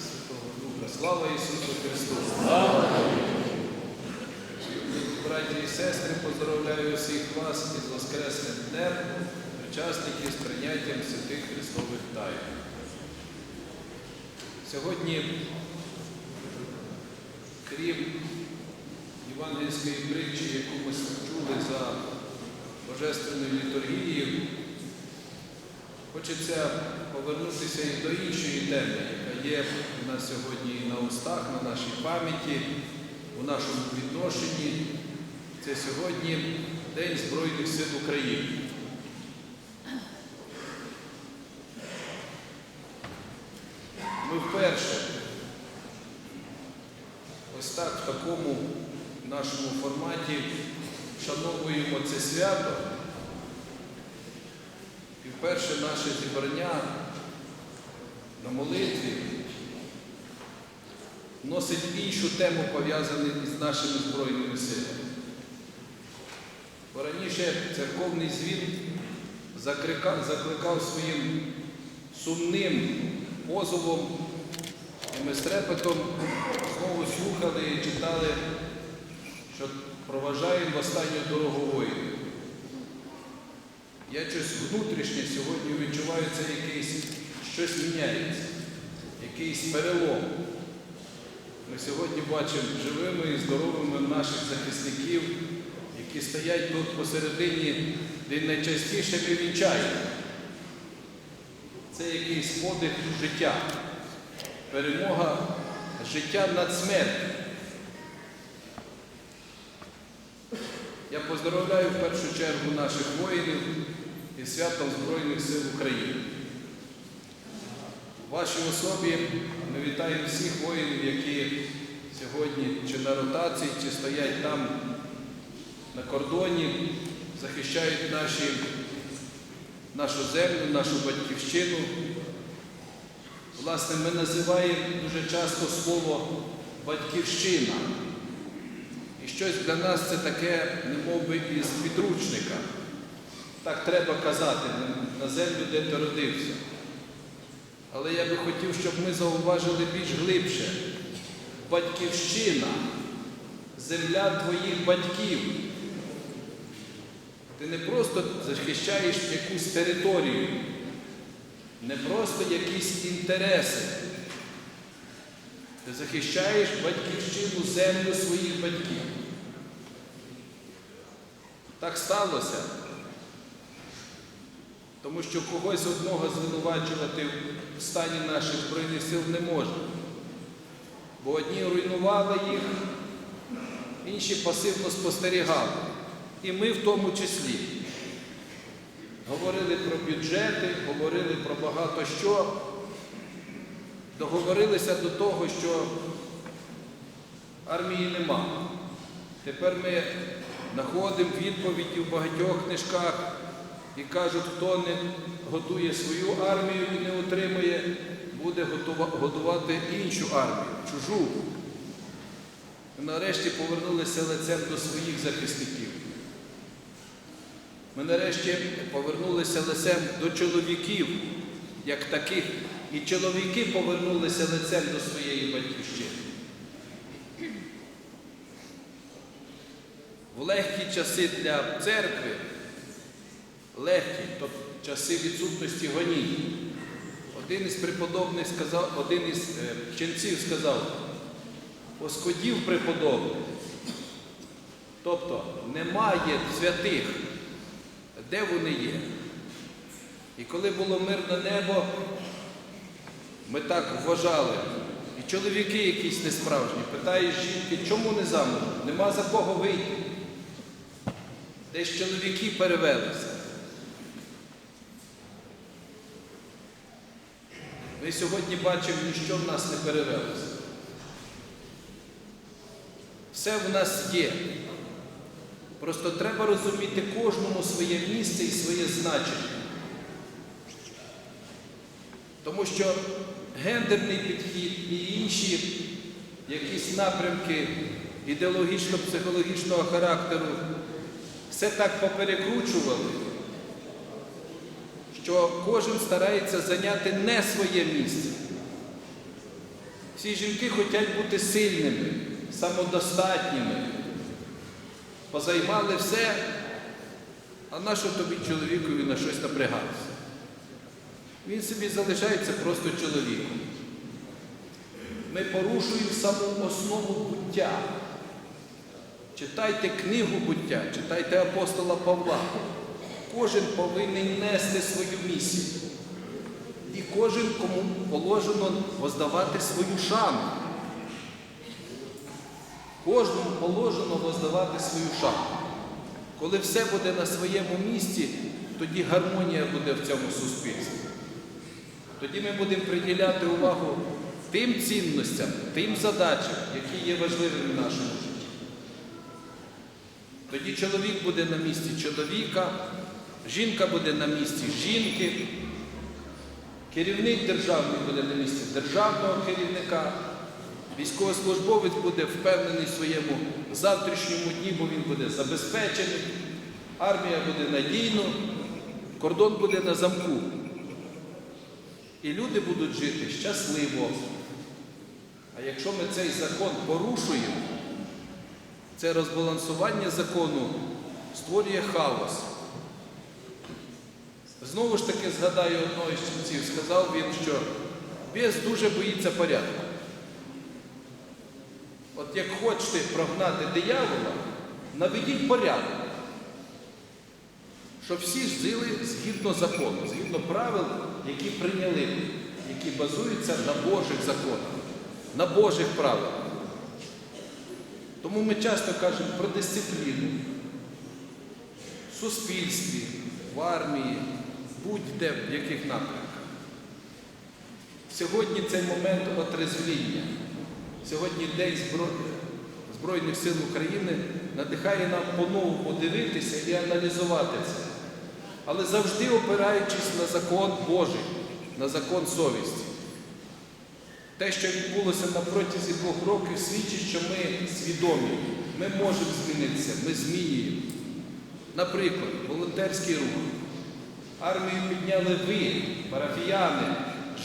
Святого Духа. Слава Ісусу Христу! Браті і сестри, поздравляю всіх вас із Воскресним днем, учасників з прийняттям святих Христових тайн. Сьогодні, крім євангельської притчі, яку ми чули за Божественною літургією, хочеться повернутися і до іншої теми, яка є у нас сьогодні на устах, на нашій пам'яті, у нашому відношенні. Це сьогодні День Збройних сил України. Ми вперше ось так в такому нашому форматі вшановуємо це свято. І вперше наше зібрання на молитві носить іншу тему, пов'язану із нашими Збройними силами. Бо раніше церковний звіт закликав, своїм сумним позовом, і ми з трепетом знову слухали і читали, що проважаємо в останню дорогу воїнів. Я щось внутрішнє сьогодні відчуваю, це якийсь щось міняється, якийсь перелом. Ми сьогодні бачимо живими і здоровими наших захисників, які стоять тут посередині, де найчастіше ми вінчаємо. Це якийсь подих життя, перемога життя над смертю. Я поздравляю в першу чергу наших воїнів із святом Збройних сил України. В вашій особі ми вітаємо всіх воїнів, які сьогодні чи на ротації, чи стоять там на кордоні, захищають наші, нашу землю, нашу батьківщину. Власне, ми називаємо дуже часто слово батьківщина. І щось для нас це таке, немов би із підручника. Так треба казати на землю, де ти родився. Але я би хотів, щоб ми зауважили більш глибше. Батьківщина, земля твоїх батьків. Ти не просто захищаєш якусь територію, не просто якісь інтереси. Ти захищаєш батьківщину, землю своїх батьків. Так сталося. Тому що когось одного звинувачувати в стані наших Збройних сил не можна. Бо одні руйнували їх, інші пасивно спостерігали. І ми в тому числі. Говорили про бюджети, говорили про багато що, договорилися до того, що армії нема. Тепер ми знаходимо відповіді в багатьох книжках і кажуть, хто не готує свою армію і не отримує, буде годувати іншу армію, чужу. Ми нарешті повернулися лицем до своїх захисників. Ми нарешті повернулися лицем до чоловіків, як таких, і чоловіки повернулися лицем до своєї батьківщини. В легкі часи для церкви, легкі, тобто часи відсутності гонінь, один із преподобних сказав, один із е, ченців сказав, оскодів преподобних. Тобто немає святих, де вони є. І коли було мирне небо, ми так вважали. І чоловіки якісь несправжні, питають жінки, чому не замужем? Нема за кого вийти. Десь чоловіки перевелися. Ми сьогодні бачимо, ніщо в нас не перевелося. Все в нас є. Просто треба розуміти кожному своє місце і своє значення. Тому що гендерний підхід і інші якісь напрямки ідеологічно-психологічного характеру все так поперекручували, що кожен старається зайняти не своє місце. Всі жінки хочуть бути сильними, самодостатніми. Позаймали все, а на що тобі чоловікові на щось напрягатися? Він собі залишається просто чоловіком. Ми порушуємо саму основу буття. Читайте книгу буття, читайте апостола Павла. Кожен повинен нести свою місію. І кожен, кому положено воздавати свою шану. Кожному положено воздавати свою шану. Коли все буде на своєму місці, тоді гармонія буде в цьому суспільстві. Тоді ми будемо приділяти увагу тим цінностям, тим задачам, які є важливими в нашому житті. Тоді чоловік буде на місці чоловіка, жінка буде на місці жінки, керівник державний буде на місці державного керівника, військовослужбовець буде впевнений в своєму завтрашньому дні, бо він буде забезпечений, армія буде надійно, кордон буде на замку. І люди будуть жити щасливо. А якщо ми цей закон порушуємо, це розбалансування закону створює хаос. Знову ж таки згадаю одного із ченців, сказав він, що бес дуже боїться порядку. От як хочете прогнати диявола, наведіть порядок, щоб всі жили згідно закону, згідно правил, які прийняли, які базуються на Божих законах, на Божих правилах. Тому ми часто кажемо про дисципліну в суспільстві, в армії, будь-де в яких напрямках. Сьогодні цей момент отрезвління. Сьогодні День Збро- Збройних сил України надихає нам по-новому подивитися і аналізувати це. Але завжди опираючись на закон Божий, на закон совісті. Те, що відбулося на протязі двох років, свідчить, що ми свідомі, ми можемо змінитися, ми змінюємо. Наприклад, волонтерський рух. Армію підняли ви, парафіяни,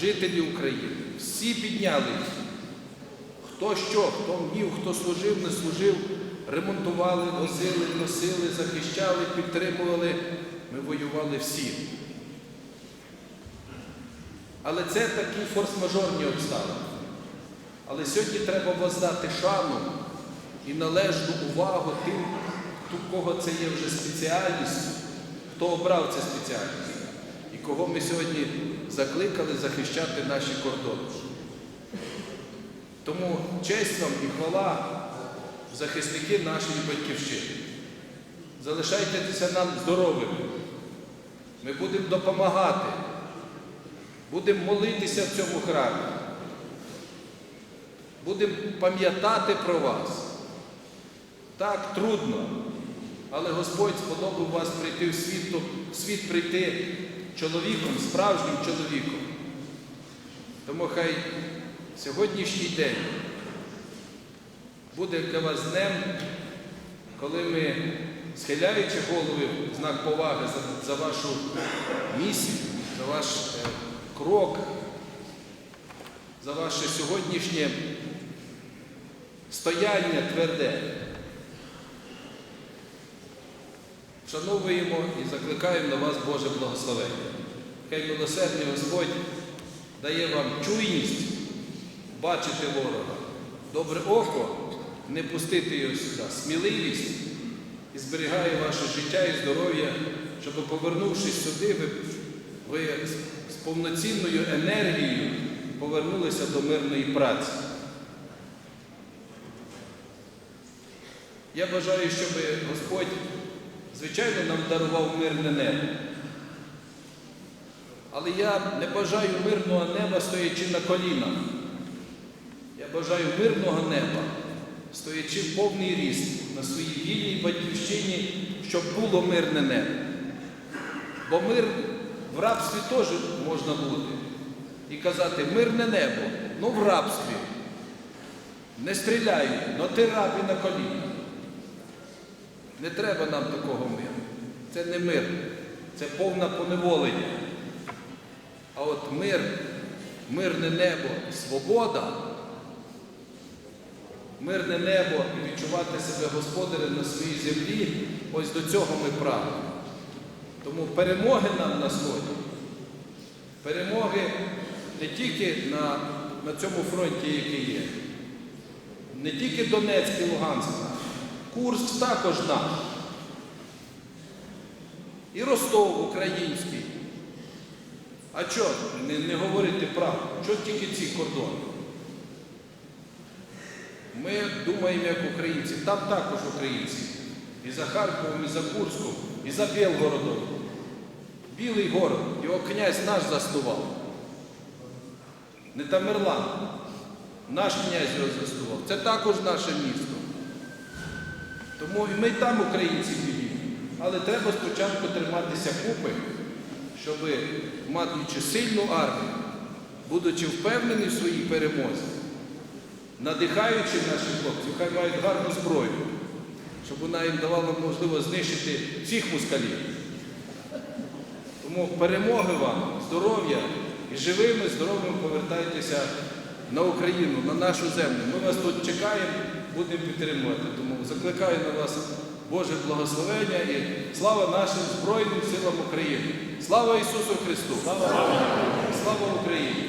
жителі України. Всі підняли їх. Хто що, хто вмів, хто служив, не служив, ремонтували, возили, носили, захищали, підтримували. Ми воювали всі. Але це такі форс-мажорні обставини. Але сьогодні треба воздати шану і належну увагу тим, кого це є вже спеціальність, хто обрав цю спеціальність і кого ми сьогодні закликали захищати наші кордони. Тому честь вам і хвала захисники нашої батьківщини. Залишайтеся нам здоровими. Ми будемо допомагати. Будемо молитися в цьому храмі. Будемо пам'ятати про вас. Так, трудно, але Господь сподобав вас прийти в світ, в світ прийти чоловіком, справжнім чоловіком. Тому хай сьогоднішній день буде для вас днем, коли ми, схиляючи голови в знак поваги за, за вашу місію, за ваш е, крок, за ваше сьогоднішнє стояння тверде. Вшановуємо і закликаємо на вас Боже благословення. Хай милосердний Господь дає вам чуйність бачити ворога, добре око, не пустити його сюди, сміливість і зберігає ваше життя і здоров'я, щоб повернувшись сюди, ви, ви з повноцінною енергією повернулися до мирної праці. Я бажаю, щоб Господь, звичайно, нам дарував мирне небо. Але я не бажаю мирного неба, стоячи на колінах. Я бажаю мирного неба, стоячи в повний ріст на своїй вільній батьківщині, щоб було мирне небо. Бо мир в рабстві теж можна бути. І казати, мирне небо, ну в рабстві. Не стріляють, но ти раб і на колінах. Не треба нам такого миру. Це не мир, це повне поневолення. А от мир, мирне небо, свобода мирне небо і відчувати себе господарем на своїй землі, ось до цього ми прагнемо. Тому перемоги нам на сході, перемоги не тільки на, на цьому фронті, який є, не тільки Донецьк і Луганськ наш, Курск також наш. І Ростов український. А чого не, не говорити правду? Чого тільки ці кордони? Ми думаємо як українці, там також українці. І за Харковом, і за Курском, і за Білгородом. Білий город, його князь наш заснував. Не Тамерлан. Наш князь його заснував. Це також наше місто. Тому і ми там українці білі. Але треба спочатку триматися купи, щоб, маючи сильну армію, будучи впевнені в своїй перемозі, надихаючи наших хлопців, хай мають гарну зброю, щоб вона їм давала можливість знищити всіх москалів. Тому перемоги вам, здоров'я і живими, здоровими повертайтеся на Україну, на нашу землю. Ми вас тут чекаємо, будемо підтримувати. Тому закликаю на вас Боже благословення і слава нашим Збройним силам України. Слава Ісусу Христу! Слава Україні!